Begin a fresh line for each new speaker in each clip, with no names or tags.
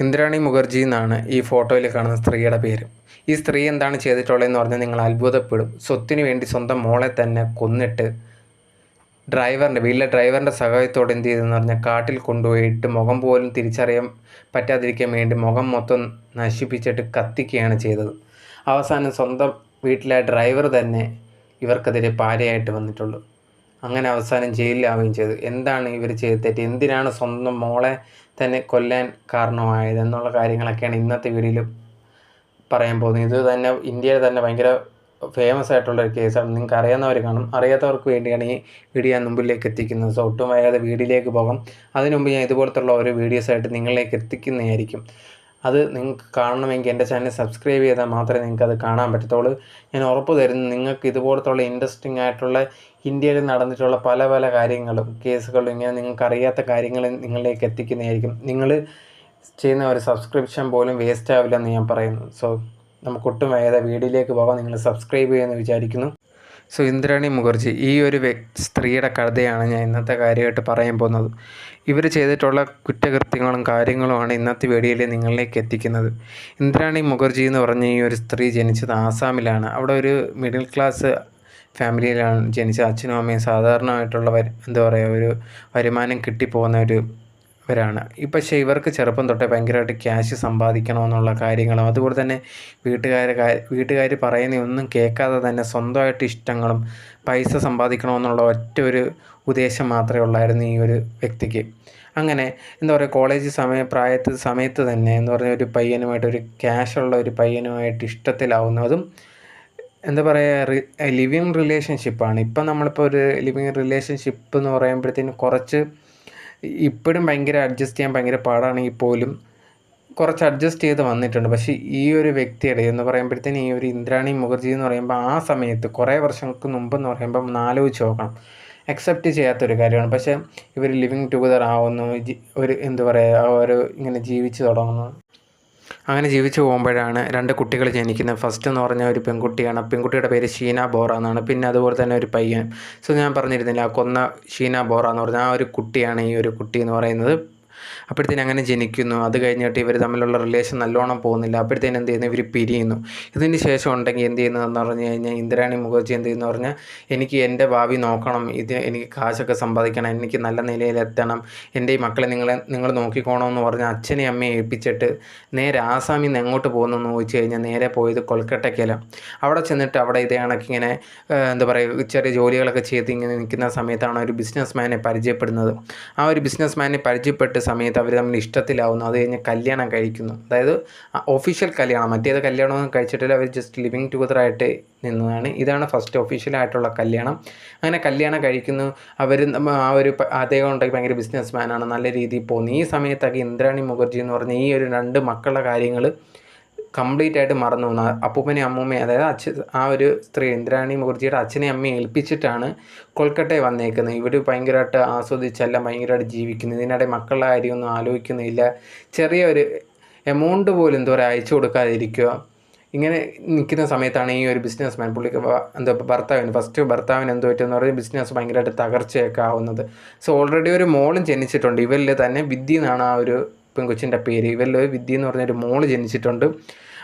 ഇന്ദ്രാണി മുഖർജി എന്നാണ് ഈ ഫോട്ടോയിൽ കാണുന്ന സ്ത്രീയുടെ പേര്. ഈ സ്ത്രീ എന്താണ് ചെയ്തിട്ടുള്ളതെന്ന് പറഞ്ഞാൽ നിങ്ങൾ അത്ഭുതപ്പെടും. സ്വത്തിന് വേണ്ടി സ്വന്തം മോളെ തന്നെ കൊന്നിട്ട് ഡ്രൈവറിന്റെ വീട്ടിലെ ഡ്രൈവറിന്റെ സഹായത്തോടെ എന്ത് ചെയ്തെന്ന് പറഞ്ഞാൽ കാട്ടിൽ കൊണ്ടുപോയിട്ട് മുഖം പോലും തിരിച്ചറിയാൻ പറ്റാതിരിക്കാൻ വേണ്ടി മുഖം മൊത്തം നശിപ്പിച്ചിട്ട് കത്തിക്കുകയാണ് ചെയ്തത്. അവസാനം സ്വന്തം വീട്ടിലെ ഡ്രൈവർ തന്നെ ഇവർക്കെതിരെ പാരയായിട്ട് വന്നിട്ടുള്ളൂ. അങ്ങനെ അവസാനം ജയിലിലാവുകയും ചെയ്തു. എന്താണ് ഇവർ ചെയ്ത് തെറ്റ്? എന്തിനാണ് സ്വന്തം മോളെ തന്നെ കൊല്ലാൻ കാരണമായത് എന്നുള്ള കാര്യങ്ങളൊക്കെയാണ് ഇന്നത്തെ വീഡിയോയിൽ പറയാൻ പോകുന്നത്. ഇത് തന്നെ ഇന്ത്യയിൽ തന്നെ ഭയങ്കര ഫേമസ് ആയിട്ടുള്ള ഒരു കേസാണ് നിങ്ങൾക്ക് അറിയാവുന്നവർ കാണും. അറിയാത്തവർക്ക് വേണ്ടിയാണ് ഈ വീഡിയോ ഞാൻ മുമ്പിലേക്ക് എത്തിക്കുന്നത്. സോ ഒട്ടും വൈകാതെ വീഡിയോയിലേക്ക് പോകാം. അതിനുമുമ്പ് ഞാൻ ഇതുപോലത്തുള്ള ഓരോ വീഡിയോസായിട്ട് നിങ്ങളിലേക്ക് എത്തിക്കുന്നതായിരിക്കും. അത് നിങ്ങൾക്ക് കാണണമെങ്കിൽ എന്റെ ചാനൽ സബ്സ്ക്രൈബ് ചെയ്താൽ മാത്രമേ നിങ്ങൾക്ക് അത് കാണാൻ പറ്റത്തുള്ളൂ. ഞാൻ ഉറപ്പ് തരുന്നു നിങ്ങൾക്ക് ഇതുപോലത്തുള്ള ഇൻട്രസ്റ്റിംഗ് ആയിട്ടുള്ള ഇന്ത്യയിൽ നടന്നിട്ടുള്ള പല പല കാര്യങ്ങളും കേസുകളും ഇങ്ങനെ നിങ്ങൾക്ക് അറിയാത്ത കാര്യങ്ങൾ നിങ്ങളിലേക്ക് എത്തിക്കുന്നതായിരിക്കും. നിങ്ങൾ ചെയ്യുന്ന ഒരു സബ്സ്ക്രിപ്ഷൻ പോലും വേസ്റ്റ് ആവില്ലെന്ന് ഞാൻ പറയുന്നു. സോ നമുക്ക് ഒട്ടും വേഗത വീഡിയോയിലേക്ക് പോകാം. നിങ്ങൾ സബ്സ്ക്രൈബ് ചെയ്യുമെന്ന് വിചാരിക്കുന്നു. സോ മുഖർജി. ഈ ഒരു സ്ത്രീയുടെ കഥയാണ് ഞാൻ ഇന്നത്തെ കാര്യമായിട്ട് പറയാൻ പോകുന്നത്. ഇവർ ചെയ്തിട്ടുള്ള കുറ്റകൃത്യങ്ങളും കാര്യങ്ങളുമാണ് ഇന്നത്തെ വീഡിയോയിൽ നിങ്ങളിലേക്ക് എത്തിക്കുന്നത്. ഇന്ദ്രാണി മുഖർജി എന്ന് പറഞ്ഞ ഈ ഒരു സ്ത്രീ ജനിച്ചത് ആസാമിലാണ്. അവിടെ ഒരു മിഡിൽ ക്ലാസ് ഫാമിലിയിലാണ് ജനിച്ച അച്ഛനും അമ്മയും സാധാരണമായിട്ടുള്ള എന്താ പറയുക ഒരു വരുമാനം കിട്ടിപ്പോകുന്ന ഒരു വരാണ് ഇപ്പം പക്ഷേ ഇവർക്ക് ചെറുപ്പം തൊട്ടേ ഭയങ്കരമായിട്ട് ക്യാഷ് സമ്പാദിക്കണമെന്നുള്ള കാര്യങ്ങളും അതുപോലെ തന്നെ വീട്ടുകാർ വീട്ടുകാർ പറയുന്ന ഒന്നും കേൾക്കാതെ തന്നെ സ്വന്തമായിട്ട് ഇഷ്ടങ്ങളും പൈസ സമ്പാദിക്കണമെന്നുള്ള ഒറ്റ ഒരു ഉദ്ദേശം മാത്രമേ ഉള്ളായിരുന്നു ഈ ഒരു വ്യക്തിക്ക്. അങ്ങനെ എന്താ പറയുക കോളേജ് സമയ പ്രായത്ത് സമയത്ത് തന്നെ എന്താ പറയുക ഒരു പയ്യനുമായിട്ട് ഒരു ക്യാഷുള്ള ഒരു പയ്യനുമായിട്ട് ഇഷ്ടത്തിലാവുന്നതും എന്താ പറയുക ലിവിങ് റിലേഷൻഷിപ്പാണ്. ഇപ്പം നമ്മളിപ്പോൾ ഒരു ലിവിങ് റിലേഷൻഷിപ്പ് എന്ന് പറയുമ്പോഴത്തേന് കുറച്ച് ഇപ്പോഴും ഭയങ്കര അഡ്ജസ്റ്റ് ചെയ്യാൻ ഭയങ്കര പാടാണെങ്കിൽ പോലും കുറച്ച് അഡ്ജസ്റ്റ് ചെയ്ത് വന്നിട്ടുണ്ട്. പക്ഷേ ഈ ഒരു വ്യക്തിയുടെ എന്ന് പറയുമ്പോഴത്തേന് ഈ ഒരു ഇന്ദ്രാണി മുഖർജി എന്ന് പറയുമ്പോൾ ആ സമയത്ത് കുറേ വർഷങ്ങൾക്ക് മുമ്പ് എന്ന് പറയുമ്പം നാലോചിച്ച് നോക്കണം. അക്സെപ്റ്റ് ചെയ്യാത്തൊരു കാര്യമാണ്. പക്ഷേ ഇവർ ലിവിങ് ടുഗദർ ആവുന്നു. ഒരു എന്താ പറയുക ഒരു ഇങ്ങനെ ജീവിച്ച് തുടങ്ങുന്നു. അങ്ങനെ ജീവിച്ചു പോകുമ്പോഴാണ് രണ്ട് കുട്ടികൾ ജനിക്കുന്നത്. ഫസ്റ്റ് എന്ന് പറഞ്ഞ ഒരു പെൺകുട്ടിയാണ്. പെൺകുട്ടിയുടെ പേര് ഷീന ബോറ എന്നാണ്. പിന്നെ അതുപോലെ തന്നെ ഒരു പയ്യൻ. സോ ഞാൻ പറഞ്ഞിരുന്നില്ല കൊന്ന ഷീന ബോറ എന്ന് പറഞ്ഞ ആ ഒരു കുട്ടിയാണ് ഈ ഒരു കുട്ടി എന്ന് പറയുന്നത്. അപ്പോഴത്തേനും അങ്ങനെ ജനിക്കുന്നു. അത് കഴിഞ്ഞിട്ട് ഇവർ തമ്മിലുള്ള റിലേഷൻ നല്ലോണം പോകുന്നില്ല. അപ്പോഴത്തേന് എന്ത് ചെയ്യുന്നു? ഇവർ പിരിയുന്നു. ഇതിന് ശേഷം ഉണ്ടെങ്കിൽ എന്ത് ചെയ്യുന്നതെന്ന് പറഞ്ഞു കഴിഞ്ഞാൽ ഇന്ദ്രാണി മുഖർജി എന്ത് ചെയ്യുന്നു പറഞ്ഞാൽ എനിക്ക് എന്റെ ഭാവി നോക്കണം. ഇത് എനിക്ക് കാശൊക്കെ സമ്പാദിക്കണം. എനിക്ക് നല്ല നിലയിലെത്തണം എന്റെ ഈ മക്കളെ നിങ്ങളെ നിങ്ങൾ നോക്കിക്കോണമെന്ന് പറഞ്ഞ് അച്ഛനെ അമ്മയെ ഏൽപ്പിച്ചിട്ട് നേരെ ആസാമിൽ നിന്ന് എങ്ങോട്ട് പോകുന്നെന്ന് ചോദിച്ചു കഴിഞ്ഞാൽ നേരെ പോയത് കൊൽക്കട്ടയ്ക്കലാണ് അവിടെ ചെന്നിട്ട് അവിടെ ഇതേ കണക്കിങ്ങനെ എന്താ പറയുക ചെറിയ ജോലികളൊക്കെ ചെയ്ത് ഇങ്ങനെ നിൽക്കുന്ന സമയത്താണ് ഒരു ബിസിനസ് മാനെ പരിചയപ്പെടുന്നത്. ആ ഒരു ബിസിനസ് മാനെ പരിചയപ്പെട്ട സമയത്ത് അവർ തമ്മിൽ ഇഷ്ടത്തിലാവുന്നു. അത് കഴിഞ്ഞ് കല്യാണം കഴിക്കുന്നു. അതായത് ഒഫീഷ്യൽ കല്യാണം. മറ്റേത് കല്യാണമൊന്നും കഴിച്ചിട്ടില്ല. അവർ ജസ്റ്റ് ലിവിങ് ടുഗദർ ആയിട്ട് നിന്നതാണ്. ഇതാണ് ഫസ്റ്റ് ഒഫീഷ്യലായിട്ടുള്ള കല്യാണം. അങ്ങനെ കല്യാണം കഴിക്കുന്നു. അവർ ആ ഒരു അദ്ദേഹം ഉണ്ടെങ്കിൽ ഭയങ്കര ബിസിനസ് മാനാണ് നല്ല രീതിയിൽ പോകുന്നു. ഈ സമയത്തൊക്കെ ഇന്ദ്രാണി മുഖർജി എന്ന് പറഞ്ഞ ഈ ഒരു രണ്ട് മക്കളുടെ കാര്യങ്ങൾ കംപ്ലീറ്റ് ആയിട്ട് മറന്നു പോകുന്നു. അപ്പൂപ്പനെയും അമ്മൂമ്മയും അതായത് അച്ഛൻ ആ ഒരു സ്ത്രീ ഇന്ദ്രാണി മുഖർജിയുടെ അച്ഛനെയും അമ്മയും ഏൽപ്പിച്ചിട്ടാണ് കൊൽക്കട്ടയിൽ വന്നേക്കുന്നത്. ഇവർ ഭയങ്കരമായിട്ട് ആസ്വദിച്ചെല്ലാം ഭയങ്കരമായിട്ട് ജീവിക്കുന്നു. ഇതിനിടെ മക്കളുടെ കാര്യമൊന്നും ആലോചിക്കുന്നില്ല. ചെറിയൊരു എമൗണ്ട് പോലും എന്തോ അയച്ചു കൊടുക്കാതിരിക്കുക. ഇങ്ങനെ നിൽക്കുന്ന സമയത്താണ് ഈ ഒരു ബിസിനസ് മാൻ പുള്ളിക്ക് എന്താ ഭർത്താവിന് ഫസ്റ്റ് ഭർത്താവിന് എന്തോ പറ്റുമെന്ന് പറഞ്ഞാൽ ബിസിനസ് ഭയങ്കരമായിട്ട് തകർച്ചയൊക്കെ ആവുന്നത്. സോ ഓൾറെഡി ഒരു മോളും ജനിച്ചിട്ടുണ്ട്. ഇവരിൽ തന്നെ വിദ്യ എന്നാണ് ആ ഒരു പെൺകൊച്ചിന്റെ പേര് ഇവരിൽ വിദ്യ എന്ന് പറഞ്ഞൊരു മോൾ ജനിച്ചിട്ടുണ്ട്.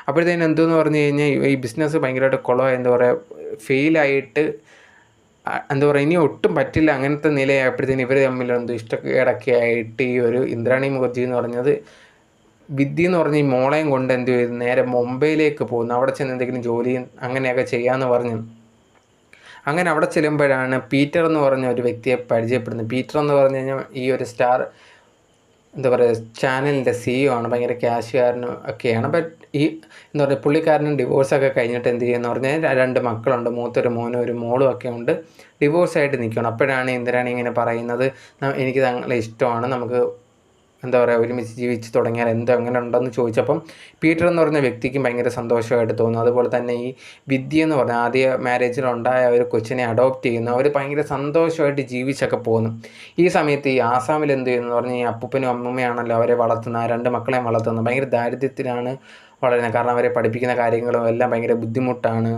അപ്പോഴത്തേനും എന്തെന്ന് പറഞ്ഞു കഴിഞ്ഞാൽ ഈ ബിസിനസ് ഭയങ്കരമായിട്ട് കുളമായി എന്താ പറയുക ഫെയിലായിട്ട് എന്താ പറയുക ഇനി ഒട്ടും പറ്റില്ല അങ്ങനത്തെ നിലയായപ്പോഴത്തേന് ഇവർ തമ്മിൽ എന്തോ ഇഷ്ടക്കേടൊക്കെ ആയിട്ട് ഈ ഒരു ഇന്ദ്രാണി മുഖർജി എന്ന് പറഞ്ഞത് വിദ്യ എന്ന് പറഞ്ഞ ഈ മോളെയും കൊണ്ട് എന്ത് ചെയ്തു നേരെ മുംബൈയിലേക്ക് പോകുന്നു. അവിടെ ചെന്ന് എന്തെങ്കിലും ജോലിയും അങ്ങനെയൊക്കെ ചെയ്യാമെന്ന് പറഞ്ഞു. അങ്ങനെ അവിടെ ചെല്ലുമ്പോഴാണ് പീറ്റർ എന്ന് പറഞ്ഞ ഒരു വ്യക്തിയെ പരിചയപ്പെടുന്നത്. പീറ്റർ എന്ന് പറഞ്ഞു കഴിഞ്ഞാൽ ഈ ഒരു സ്റ്റാർ എന്താ പറയുക ചാനലിന്റെ സിഇഒ ആണ് ഭയങ്കര ക്യാഷുകാരനും ഒക്കെയാണ്. ബട്ട് ഈ എന്താ പറയുക പുള്ളിക്കാരനും ഡിവോഴ്സൊക്കെ കഴിഞ്ഞിട്ട് എന്ത് ചെയ്യുമെന്ന് പറഞ്ഞാൽ രണ്ട് മക്കളുണ്ട് മൂത്തൊരു മോനും ഒരു മോളും ഒക്കെ ഉണ്ട്. ഡിവോഴ്സായിട്ട് നിൽക്കണം അപ്പോഴാണ് ഇന്ദിരാണി ഇങ്ങനെ പറയുന്നത് എനിക്ക് തങ്ങളെ ഇഷ്ടമാണ് നമുക്ക് എന്താ പറയുക ഒരുമിച്ച് ജീവിച്ച് തുടങ്ങിയാൽ എന്ത് അങ്ങനെ ഉണ്ടെന്ന് ചോദിച്ചപ്പം പീറ്റർ എന്ന് പറഞ്ഞ വ്യക്തിക്കും ഭയങ്കര സന്തോഷമായിട്ട് തോന്നുന്നു അതുപോലെ തന്നെ ഈ വിദ്യ എന്ന് പറഞ്ഞാൽ ആദ്യ മാരേജിലുണ്ടായ ഒരു കൊച്ചിനെ അഡോപ്റ്റ് ചെയ്യുന്നു അവർ ഭയങ്കര സന്തോഷമായിട്ട് ജീവിച്ചൊക്കെ പോകുന്നു ഈ സമയത്ത് ഈ ആസാമിൽ എന്ത് ചെയ്യുന്നു എന്ന് പറഞ്ഞാൽ ഈ അപ്പൂപ്പനും അമ്മൂമ്മയാണല്ലോ അവരെ വളർത്തുന്ന രണ്ട് മക്കളെയും വളർത്തുന്നത്. ഭയങ്കര ദാരിദ്ര്യത്തിലാണ് വളരുന്നത്. കാരണം അവരെ പഠിപ്പിക്കുന്ന കാര്യങ്ങളും എല്ലാം ഭയങ്കര ബുദ്ധിമുട്ടാണ്.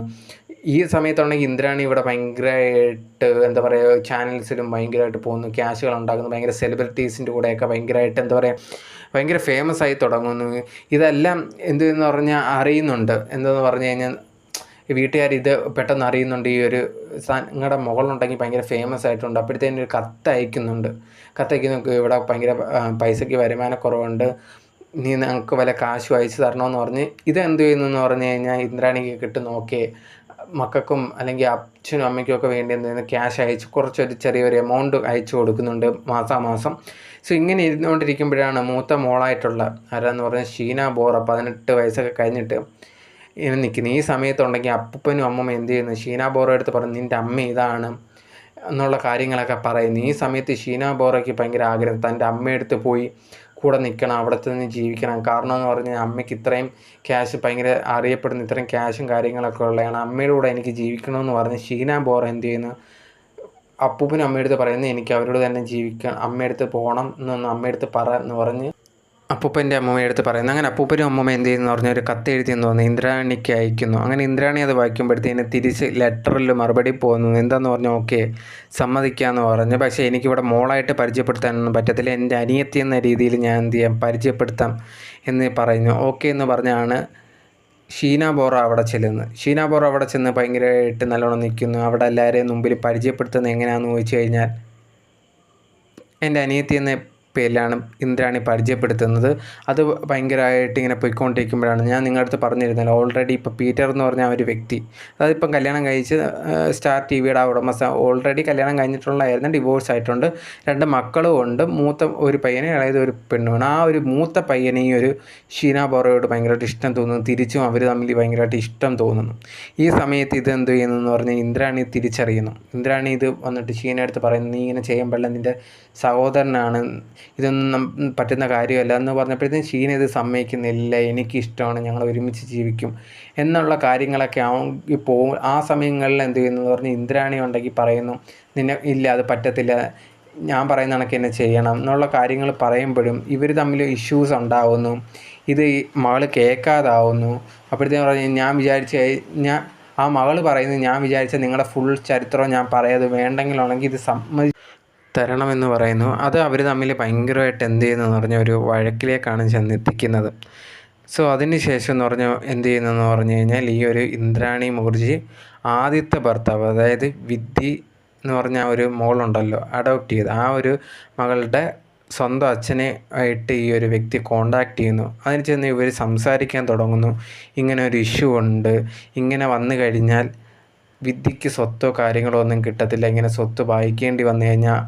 ഈ സമയത്താണെങ്കിൽ ഇന്ദ്രാണി ഇവിടെ ഭയങ്കരമായിട്ട് എന്താ പറയുക ചാനൽസിലും ഭയങ്കരമായിട്ട് പോകുന്നു. ക്യാഷുകൾ ഉണ്ടാക്കുന്നു. ഭയങ്കര സെലിബ്രിറ്റീസിന്റെ കൂടെയൊക്കെ ഭയങ്കരമായിട്ട് എന്താ പറയുക ഭയങ്കര ഫേമസ് ആയി തുടങ്ങുന്നു. ഇതെല്ലാം എന്തെന്ന് പറഞ്ഞാൽ അറിയുന്നുണ്ട്. എന്തെന്ന് പറഞ്ഞു കഴിഞ്ഞാൽ വീട്ടുകാർ ഇത് പെട്ടെന്ന് അറിയുന്നുണ്ട്. ഈ ഒരു നിങ്ങളുടെ മുകളിലുണ്ടെങ്കിൽ ഭയങ്കര ഫേമസ് ആയിട്ടുണ്ട്. അപ്പോഴത്തേനും ഒരു കത്ത് അയക്കുന്നുണ്ട്. കത്ത് അയക്കുന്ന ഇവിടെ ഭയങ്കര പൈസയ്ക്ക് വരുമാനക്കുറവുണ്ട്. നീ ഞങ്ങൾക്ക് വല്ല കാശും അയച്ചു തരണമെന്ന് പറഞ്ഞ് ഇത് എന്ത് ചെയ്യുന്നു എന്ന് പറഞ്ഞു കഴിഞ്ഞാൽ ഇന്ദ്രാണിക്ക് കിട്ടുന്നു ഓക്കെ മക്കൾക്കും അല്ലെങ്കിൽ അച്ഛനും അമ്മയ്ക്കും ഒക്കെ വേണ്ടി എന്തെങ്കിലും ക്യാഷ് അയച്ച് കുറച്ചൊരു ചെറിയൊരു എമൗണ്ട് അയച്ചു കൊടുക്കുന്നുണ്ട് മാസാമാസം. സോ ഇങ്ങനെ ഇരുന്നുകൊണ്ടിരിക്കുമ്പോഴാണ് മൂത്ത മോളായിട്ടുള്ള ആരാന്ന് പറഞ്ഞ ഷീന ബോറ പതിനെട്ട് വയസ്സൊക്കെ കഴിഞ്ഞിട്ട് ഇങ്ങനെ നിൽക്കുന്നത്. ഈ സമയത്തുണ്ടെങ്കിൽ അപ്പനും അമ്മമ്മ എന്ത് ചെയ്യുന്നു? ഷീന ബോറ എടുത്ത് പറഞ്ഞു നിന്റെ അമ്മ ഇതാണ് എന്നുള്ള കാര്യങ്ങളൊക്കെ പറയുന്നു. ഈ സമയത്ത് ഷീന ബോറയ്ക്ക് ഭയങ്കര ആഗ്രഹം. തന്റെ അമ്മയെടുത്ത് പോയി കൂടെ നിൽക്കണം അവിടുത്തെ നിന്ന് ജീവിക്കണം. കാരണം എന്ന് പറഞ്ഞാൽ അമ്മയ്ക്ക് ഇത്രയും ക്യാഷ് ഭയങ്കര അറിയപ്പെടുന്ന ഇത്രയും ക്യാഷും കാര്യങ്ങളൊക്കെ ഉള്ളതാണ്. അമ്മയുടെ കൂടെ എനിക്ക് ജീവിക്കണമെന്ന് പറഞ്ഞ് ഷീന ബോറ എന്ത് ചെയ്യുന്നു? അപ്പൂപ്പനും അമ്മയടുത്ത് പറയുന്നത് എനിക്ക് അവരോട് തന്നെ ജീവിക്കണം അമ്മയടുത്ത് പോകണം എന്നൊന്ന് അമ്മയടുത്ത് പറ എന്ന് പറഞ്ഞ് അപ്പൂപ്പന്റെ അമ്മൂമ്മയെടുത്ത് പറയുന്നു. അങ്ങനെ അപ്പൂപ്പനും അമ്മൂമ്മ എന്ത് ചെയ്യുന്നു പറഞ്ഞാൽ ഒരു കത്ത് എഴുതിയെന്ന് തോന്നുന്നു ഇന്ദ്രാണിക്ക് അയക്കുന്നു. അങ്ങനെ ഇന്ദ്രാണി അത് വായിക്കുമ്പോഴത്തേന് തിരിച്ച് ലെറ്ററിൽ മറുപടി പോകുന്നു. എന്താന്ന് പറഞ്ഞാൽ ഓക്കെ സമ്മതിക്കാമെന്ന് പറഞ്ഞു. പക്ഷേ എനിക്കിവിടെ മോളായിട്ട് പരിചയപ്പെടുത്താനൊന്നും പറ്റത്തില്ല. എന്റെ അനിയത്തി എന്ന രീതിയിൽ ഞാൻ എന്ത് ചെയ്യാം? പരിചയപ്പെടുത്താം എന്ന് പറയുന്നു. ഓക്കെ എന്ന് പറഞ്ഞാണ് ഷീന ബോറ അവിടെ ചെല്ലുന്നത്. ഷീന ബോറ അവിടെ ചെന്ന് ഭയങ്കരമായിട്ട് നല്ലോണം നിൽക്കുന്നു. അവിടെ എല്ലാവരെയും മുമ്പിൽ പരിചയപ്പെടുത്തുന്നത് എങ്ങനെയാണെന്ന് ചോദിച്ചു കഴിഞ്ഞാൽ എന്റെ അനിയത്തി എന്ന പേരിലാണ് ഇന്ദ്രാണി പരിചയപ്പെടുത്തുന്നത്. അത് ഭയങ്കരമായിട്ട് ഇങ്ങനെ പോയിക്കൊണ്ടിരിക്കുമ്പോഴാണ് ഞാൻ നിങ്ങളുടെ അടുത്ത് പറഞ്ഞിരുന്നല്ലോ ഓൾറെഡി ഇപ്പോൾ പീറ്റർ എന്ന് പറഞ്ഞ ഒരു വ്യക്തി. അതായത് ഇപ്പം കല്യാണം കഴിച്ച് സ്റ്റാർ ടി വിയുടെ ആ ഉടമസ്ഥ ഓൾറെഡി കല്യാണം കഴിഞ്ഞിട്ടുള്ളതായിരുന്നു ഡിവോഴ്സ് ആയിട്ടുണ്ട്. രണ്ട് മക്കളും ഉണ്ട് മൂത്ത ഒരു പയ്യനെ അതായത് ഒരു പെണ്ണുമാണ്. ആ ഒരു മൂത്ത പയ്യനെ ഈ ഒരു ഷീന ബോറയോട് ഭയങ്കരമായിട്ട് ഇഷ്ടം തോന്നുന്നു. തിരിച്ചും അവർ തമ്മിൽ ഭയങ്കരമായിട്ട് ഇഷ്ടം തോന്നുന്നു. ഈ സമയത്ത് ഇത് എന്ത് ചെയ്യുന്നു എന്ന് പറഞ്ഞാൽ ഇന്ദ്രാണി തിരിച്ചറിയുന്നു. ഇന്ദ്രാണി ഇത് വന്നിട്ട് ഷീന അടുത്ത് പറയുന്നു നീ ഇങ്ങനെ ചെയ്യാൻ പാടില്ല നിന്റെ സഹോദരനാണ് ഇതൊന്നും പറ്റുന്ന കാര്യമല്ല എന്ന് പറഞ്ഞപ്പോഴത്തേക്കും ഷീന ഇത് സമ്മതിക്കുന്നില്ല എനിക്കിഷ്ടമാണ് ഞങ്ങൾ ഒരുമിച്ച് ജീവിക്കും എന്നുള്ള കാര്യങ്ങളൊക്കെ ആണെങ്കിൽ പോകും ആ സമയങ്ങളിൽ എന്ത് ചെയ്യുന്നു എന്ന് പറഞ്ഞ് ഇന്ദ്രാണി ഉണ്ടെങ്കിൽ പറയുന്നു നിന്നെ ഇല്ല അത് പറ്റത്തില്ല ഞാൻ പറയുന്ന കണക്ക് എന്നെ ചെയ്യണം എന്നുള്ള കാര്യങ്ങൾ പറയുമ്പോഴും ഇവർ തമ്മിൽ ഇഷ്യൂസ് ഉണ്ടാവുന്നു ഇത് മകൾ കേൾക്കാതാവുന്നു. അപ്പോഴത്തേക്കും പറഞ്ഞു ഞാൻ വിചാരിച്ച ഞാൻ ആ മകൾ പറയുന്നത് ഞാൻ വിചാരിച്ച നിങ്ങളുടെ ഫുൾ ചരിത്രം ഞാൻ പറയാതെ വേണ്ടെങ്കിലാണെങ്കിൽ ഇത് സമ്മതി തരണമെന്ന് പറയുന്നു. അത് അവർ തമ്മിൽ ഭയങ്കരമായിട്ട് എന്ത് ചെയ്യുന്നതെന്ന് പറഞ്ഞാൽ ഒരു വഴക്കിലേക്കാണ് ചെന്നെത്തിക്കുന്നത്. സോ അതിന് ശേഷം എന്ന് പറഞ്ഞാൽ എന്ത് ചെയ്യുന്നതെന്ന് പറഞ്ഞു കഴിഞ്ഞാൽ ഈ ഒരു ഇന്ദ്രാണി മുഖർജി ആദ്യത്തെ ഭർത്താവ് അതായത് വിദ്ധി എന്ന് പറഞ്ഞ ഒരു മോളുണ്ടല്ലോ അഡോപ്റ്റ് ചെയ്ത് ആ ഒരു മകളുടെ സ്വന്തം അച്ഛനെ ആയിട്ട് ഈ ഒരു വ്യക്തി കോണ്ടാക്ട് ചെയ്യുന്നു. അതിന് ചെന്ന് ഇവർ സംസാരിക്കാൻ തുടങ്ങുന്നു. ഇങ്ങനെ ഒരു ഇഷ്യൂ ഉണ്ട്. ഇങ്ങനെ വന്നു കഴിഞ്ഞാൽ വിദ്യയ്ക്ക് സ്വത്തോ കാര്യങ്ങളോ ഒന്നും കിട്ടത്തില്ല. ഇങ്ങനെ സ്വത്ത് വായിക്കേണ്ടി വന്നു കഴിഞ്ഞാൽ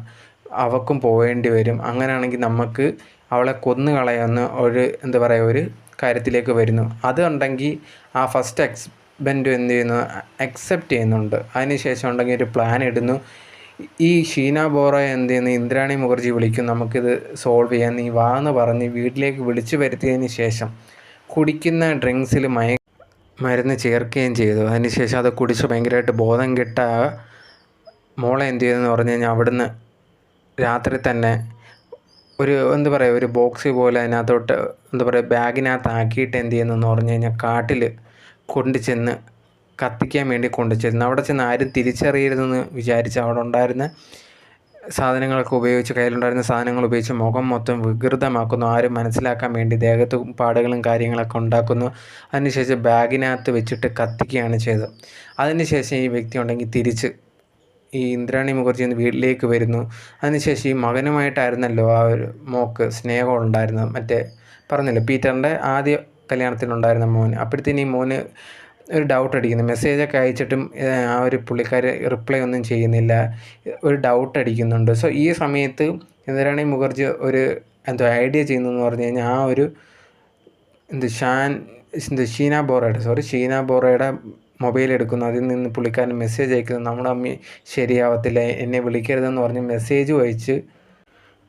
അവക്കും പോകേണ്ടി വരും. അങ്ങനെയാണെങ്കിൽ നമുക്ക് അവളെ കൊന്നു കളയാവുന്ന ഒരു എന്താ പറയുക ഒരു കാര്യത്തിലേക്ക് വരുന്നു. അതുണ്ടെങ്കിൽ ആ ഫസ്റ്റ് എക്സ്ബൻഡ് എന്ത് ചെയ്യുന്നു? അക്സെപ്റ്റ് ചെയ്യുന്നുണ്ട്. അതിനുശേഷം ഉണ്ടെങ്കിൽ ഒരു പ്ലാൻ ഇടുന്നു. ഈ ഷീന ബോറ എന്ത് ചെയ്യുന്നു? ഇന്ദ്രാണി മുഖർജി വിളിക്കും നമുക്കിത് സോൾവ് ചെയ്യാൻ നീ വാ എന്ന് പറഞ്ഞ് വീട്ടിലേക്ക് വിളിച്ചു വരുത്തിയതിന് ശേഷം കുടിക്കുന്ന ഡ്രിങ്ക്സിൽ മയ മരുന്ന് ചേർക്കുകയും ചെയ്തു. അതിനുശേഷം അത് കുടിച്ച് ഭയങ്കരമായിട്ട് ബോധം കിട്ട മോളെ എന്ത് ചെയ്തെന്ന് പറഞ്ഞു കഴിഞ്ഞാൽ അവിടുന്ന് രാത്രി തന്നെ ഒരു എന്താ പറയുക ഒരു ബോക്സ് പോലെ അതിനകത്തോട്ട് എന്താ പറയുക ബാഗിനകത്ത് ആക്കിയിട്ട് എന്ത് ചെയ്യുന്നെന്ന് പറഞ്ഞു കഴിഞ്ഞാൽ കാട്ടിൽ കൊണ്ടു ചെന്ന് കത്തിക്കാൻ വേണ്ടി കൊണ്ടു ചെന്ന്. അവിടെ ചെന്ന് ആരും തിരിച്ചറിയരുതെന്ന് വിചാരിച്ച് അവിടെ ഉണ്ടായിരുന്ന സാധനങ്ങളൊക്കെ ഉപയോഗിച്ച് കയ്യിലുണ്ടായിരുന്ന സാധനങ്ങൾ ഉപയോഗിച്ച് മുഖം മൊത്തം വികൃതമാക്കുന്നു. ആരും മനസ്സിലാക്കാൻ വേണ്ടി ദേഹത്ത് പാടുകളും കാര്യങ്ങളൊക്കെ ഉണ്ടാക്കുന്നു. അതിനുശേഷം ബാഗിനകത്ത് വെച്ചിട്ട് കത്തിക്കുകയാണ് ചെയ്തത്. അതിനുശേഷം ഈ വ്യക്തി ഉണ്ടെങ്കിൽ തിരിച്ച് ഈ ഇന്ദ്രാണി മുഖർജി എന്ന് വീട്ടിലേക്ക് വരുന്നു. അതിനുശേഷം ഈ മകനുമായിട്ടായിരുന്നല്ലോ ആ ഒരു മോക്ക് സ്നേഹം ഉണ്ടായിരുന്നത്. മറ്റേ പറഞ്ഞല്ലോ പീറ്ററിന്റെ ആദ്യ കല്യാണത്തിനുണ്ടായിരുന്ന മോൻ അപ്പോഴത്തേനും ഈ മോന് ഒരു ഡൗട്ട് അടിക്കുന്നു. മെസ്സേജൊക്കെ അയച്ചിട്ടും ആ ഒരു പുള്ളിക്കാർ റിപ്ലൈ ഒന്നും ചെയ്യുന്നില്ല. ഒരു ഡൗട്ട് അടിക്കുന്നുണ്ട്. സോ ഈ സമയത്ത് ഇന്ദിരാണി മുഖർജി ഒരു എന്തോ ഐഡിയ ചെയ്യുന്നതെന്ന് പറഞ്ഞു കഴിഞ്ഞാൽ ആ ഒരു എന്ത് ഷാൻ എന്ത് ഷീന ബോറയുടെ സോറി ഷീന ബോറയുടെ മൊബൈൽ എടുക്കുന്നു. അതിൽ നിന്ന് പുള്ളിക്കാരൻ മെസ്സേജ് അയക്കുന്നു. നമ്മുടെ അമ്മ ശരിയാവത്തില്ല എന്നെ വിളിക്കരുതെന്ന് പറഞ്ഞ് മെസ്സേജ് അയച്ച്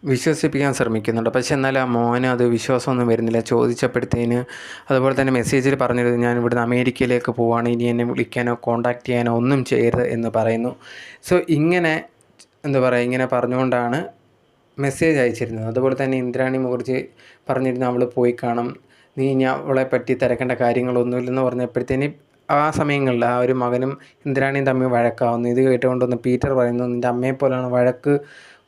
വിശ്വസിപ്പിക്കാൻ ശ്രമിക്കുന്നുണ്ട്. പക്ഷെ എന്നാൽ ആ മോന് അത് വിശ്വാസമൊന്നും വരുന്നില്ല. ചോദിച്ചപ്പോഴത്തേന് അതുപോലെ തന്നെ മെസ്സേജിൽ പറഞ്ഞിരുന്നു ഞാൻ ഇവിടുന്ന് അമേരിക്കയിലേക്ക് പോവാണ്. ഇനി എന്നെ വിളിക്കാനോ കോണ്ടാക്ട് ചെയ്യാനോ ഒന്നും ചെയ്യരുത് എന്ന് പറയുന്നു. സോ ഇങ്ങനെ എന്താ പറയുക ഇങ്ങനെ പറഞ്ഞുകൊണ്ടാണ് മെസ്സേജ് അയച്ചിരുന്നത്. അതുപോലെ തന്നെ ഇന്ദ്രാണി മുഖർജി പറഞ്ഞിരുന്നു അവൾ പോയി കാണും. നീ ഇനി അവളെ പറ്റി തിരക്കേണ്ട കാര്യങ്ങളൊന്നുമില്ലെന്ന് പറഞ്ഞപ്പോഴത്തേന് ആ സമയങ്ങളിൽ ആ ഒരു മകനും ഇന്ദ്രാണിയും തമ്മിൽ വഴക്കാവുന്നു. ഇത് കേട്ടുകൊണ്ടൊന്ന് പീറ്റർ പറയുന്നു നിന്റെ അമ്മയെ പോലെയാണ് വഴക്ക്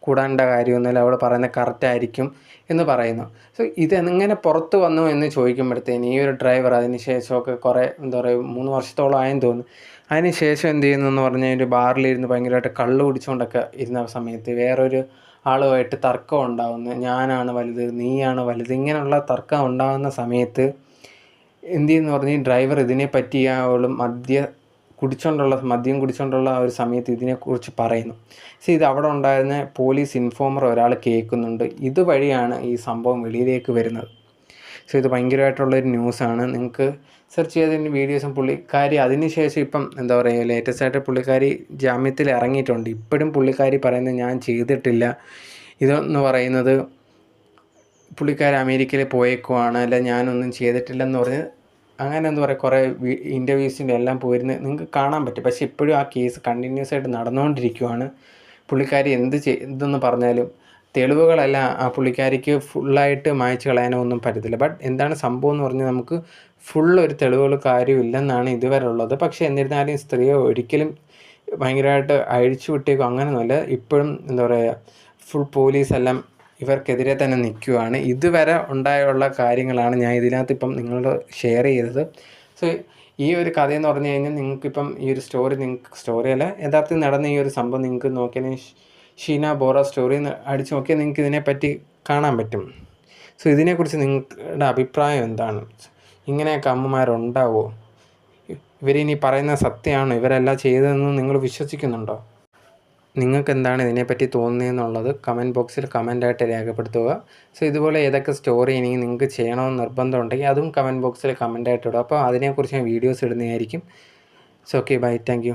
കൂടാണ്ട കാര്യമൊന്നുമില്ല അവിടെ പറയുന്നത് കറക്റ്റായിരിക്കും എന്ന് പറയുന്നു. സോ ഇതെങ്ങനെ പുറത്ത് വന്നു എന്ന് ചോദിക്കുമ്പോഴത്തേന് ഈ ഒരു ഡ്രൈവർ അതിന് ശേഷമൊക്കെ കുറേ എന്താ പറയുക മൂന്ന് വർഷത്തോളം ആയെന്ന് തോന്നുന്നു. അതിന് ശേഷം എന്ത് ചെയ്യുന്നു എന്ന് പറഞ്ഞാൽ ഒരു ബാറിലിരുന്ന് ഭയങ്കരമായിട്ട് കള്ള് കുടിച്ചുകൊണ്ടൊക്കെ ഇരുന്ന സമയത്ത് വേറൊരു ആളുമായിട്ട് തർക്കം ഉണ്ടാകുന്നു ഞാനാണ് വലുത് നീയാണ് വലുത് ഇങ്ങനെയുള്ള തർക്കം ഉണ്ടാകുന്ന സമയത്ത് എന്ത് ചെയ്യുന്നു പറഞ്ഞാൽ ഡ്രൈവർ ഇതിനെപ്പറ്റി ആ മദ്യ കുടിച്ചുകൊണ്ടുള്ള മദ്യം കുടിച്ചുകൊണ്ടുള്ള ആ ഒരു സമയത്ത് ഇതിനെക്കുറിച്ച് പറയുന്നു. സി ഇത് അവിടെ ഉണ്ടായിരുന്ന പോലീസ് ഇൻഫോമർ ഒരാൾ കേൾക്കുന്നുണ്ട്. ഇതുവഴിയാണ് ഈ സംഭവം വെളിയിലേക്ക് വരുന്നത്. സോ ഇത് ഭയങ്കരമായിട്ടുള്ളൊരു ന്യൂസാണ് നിങ്ങൾക്ക് സെർച്ച് ചെയ്തതിന്റെ വീഡിയോസും പുള്ളിക്കാരി അതിനുശേഷം ഇപ്പം എന്താ പറയുക ലേറ്റസ്റ്റ് ആയിട്ട് പുള്ളിക്കാരി ജാമ്യത്തിൽ ഇറങ്ങിയിട്ടുണ്ട്. ഇപ്പോഴും പുള്ളിക്കാരി പറയുന്നത് ഞാൻ ചെയ്തിട്ടില്ല. ഇതെന്ന് പറയുന്നത് പുള്ളിക്കാരി അമേരിക്കയിൽ പോയേക്കുവാണ് അല്ല ഞാനൊന്നും ചെയ്തിട്ടില്ലെന്ന് പറഞ്ഞ് അങ്ങനെ എന്താ പറയുക കുറേ ഇന്റർവ്യൂസിന്റെ എല്ലാം പോയിരുന്ന് നിങ്ങൾക്ക് കാണാൻ പറ്റും. പക്ഷേ ഇപ്പോഴും ആ കേസ് കണ്ടിന്യൂസ് ആയിട്ട് നടന്നുകൊണ്ടിരിക്കുവാണ് പുള്ളിക്കാരി എന്ത് ചെയ്തെന്ന് പറഞ്ഞാലും തെളിവുകളല്ല ആ പുള്ളിക്കാരിക്ക് ഫുള്ളായിട്ട് മായ്ച്ച് കളയാനോ ഒന്നും പറ്റത്തില്ല. ബട്ട് എന്താണ് സംഭവം എന്ന് പറഞ്ഞാൽ നമുക്ക് ഫുൾ ഒരു തെളിവുകൾ കാര്യമില്ലെന്നാണ് ഇതുവരെ ഉള്ളത്. പക്ഷേ എന്നിരുന്നാലും സ്ത്രീയെ ഒരിക്കലും ഭയങ്കരമായിട്ട് അഴിച്ചു വിട്ടേക്കും അങ്ങനെയൊന്നുമല്ല. ഇപ്പോഴും എന്താ പറയുക ഫുൾ പോലീസെല്ലാം ഇവർക്കെതിരെ തന്നെ നിൽക്കുകയാണ് ഇതുവരെ ഉണ്ടായുള്ള കാര്യങ്ങളാണ് ഞാൻ ഇതിനകത്ത് ഇപ്പം നിങ്ങളോട് ഷെയർ ചെയ്തത്. സോ ഈ ഒരു കഥയെന്ന് പറഞ്ഞു കഴിഞ്ഞാൽ നിങ്ങൾക്കിപ്പം ഈ ഒരു സ്റ്റോറി നിങ്ങൾക്ക് സ്റ്റോറി അല്ല യഥാർത്ഥത്തിൽ നടന്ന ഈ ഒരു സംഭവം നിങ്ങൾക്ക് നോക്കിയാൽ ഷീന ബോറ സ്റ്റോറി അടിച്ചു നോക്കിയാൽ നിങ്ങൾക്ക് ഇതിനെപ്പറ്റി കാണാൻ പറ്റും. സോ ഇതിനെക്കുറിച്ച് നിങ്ങളുടെ അഭിപ്രായം എന്താണ്? ഇങ്ങനെയൊക്കെ അമ്മമാരുണ്ടാവുമോ ഇവരിനി പറയുന്ന സത്യമാണോ? ഇവരെല്ലാം ചെയ്തതെന്ന് നിങ്ങൾ വിശ്വസിക്കുന്നുണ്ടോ? നിങ്ങൾക്ക് എന്താണ് ഇതിനെപ്പറ്റി തോന്നുന്നതെന്നുള്ളത് കമന്റ് ബോക്സിൽ കമന്റായിട്ട് രേഖപ്പെടുത്തുക. സോ ഇതുപോലെ ഏതൊക്കെ സ്റ്റോറി ഇനി നിങ്ങൾക്ക് ചെയ്യണമെന്ന് നിർബന്ധമുണ്ടെങ്കിൽ അതും കമന്റ് ബോക്സിൽ കമന്റായിട്ട് ഇടുക. അപ്പോൾ അതിനെക്കുറിച്ച് ഞാൻ വീഡിയോസ് ഇടുന്നതായിരിക്കും. So okay bye thank